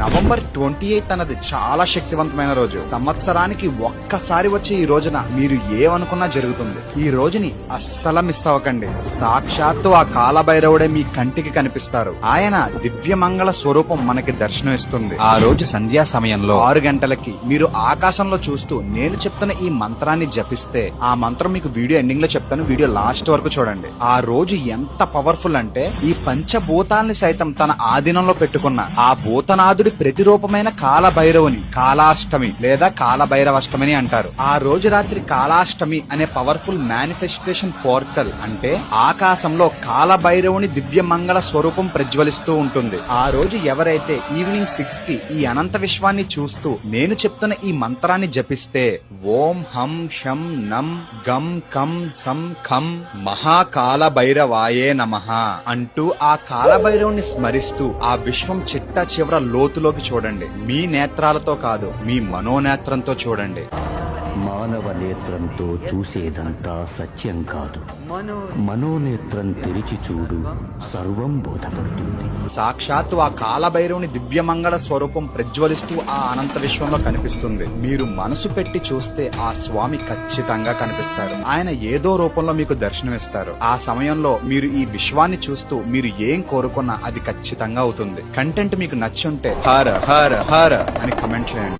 November twenty eighth అన్నది చాలా శక్తివంతమైన రోజు. సంవత్సరానికి ఒక్కసారి వచ్చే ఈ రోజున మీరు ఏమనుకున్నా జరుగుతుంది. ఈ రోజుని అస్సలు మిస్ అవ్వకండి. సాక్షాత్తు ఆ కాలభైరవుడే మీ కంటికి కనిపిస్తారు. ఆయన దివ్యమంగళ స్వరూపం మనకి దర్శనం ఇస్తుంది ఆ రోజు సంధ్యా సమయంలో ఆరు గంటలకి మీరు ఆకాశంలో చూస్తూ నేను చెప్తున్న ఈ మంత్రాన్ని జపిస్తే ఆ మంత్రం మీకు వీడియో ఎండింగ్లో చెప్తాను. వీడియో లాస్ట్ వరకు చూడండి. ఆ రోజు ఎంత పవర్ఫుల్ అంటే ఈ పంచభూతాల్ని సైతం తన ఆధీనంలో పెట్టుకున్న ఆ భూతనాథుడి ప్రతిరూపమైన కాలభైరవుని కాలాష్టమి లేదా కాలభైరవాష్టమి అంటారు. ఆ రోజు రాత్రి కాలాష్టమి అనే పవర్ఫుల్ మేనిఫెస్టేషన్ పోర్టల్ అంటే ఆకాశంలో కాలభైరవుని దివ్య మంగళ స్వరూపం ప్రజ్వలిస్తూ ఉంటుంది. ఆ రోజు ఎవరైతే ఈవినింగ్ సిక్స్కి ఈ అనంత విశ్వాన్ని చూస్తూ నేను చెప్తున్న ఈ మంత్రాన్ని జపిస్తే ఓం హం షం నం గం కం సం ఖం మహాకాల భైరవాయే నమః అంటూ ఆ కాలభైరవుని స్మరిస్తూ ఆ విశ్వం చిట్ట చివర లోతు లోతులోకి చూడండి. మీ నేత్రాలతో కాదు మీ మనోనేత్రంతో చూడండి. మానవ నేత్రంతో చూసేదంతా సత్యం కాదు. మనోనేత్రం తెరిచి చూడు సర్వం బోధపడుతుంది. సాక్షాత్తు ఆ కాలభైరవుని దివ్యమంగళ స్వరూపం ప్రజ్వలిస్తూ ఆ అనంత విశ్వంలో కనిపిస్తుంది. మీరు మనసు పెట్టి చూస్తే ఆ స్వామి ఖచ్చితంగా కనిపిస్తారు. ఆయన ఏదో రూపంలో మీకు దర్శనమిస్తారు. ఆ సమయంలో మీరు ఈ విశ్వాన్ని చూస్తూ మీరు ఏం కోరుకున్నా అది ఖచ్చితంగా అవుతుంది. కంటెంట్ మీకు నచ్చుంటే హర హర హర అని కమెంట్ చేయండి.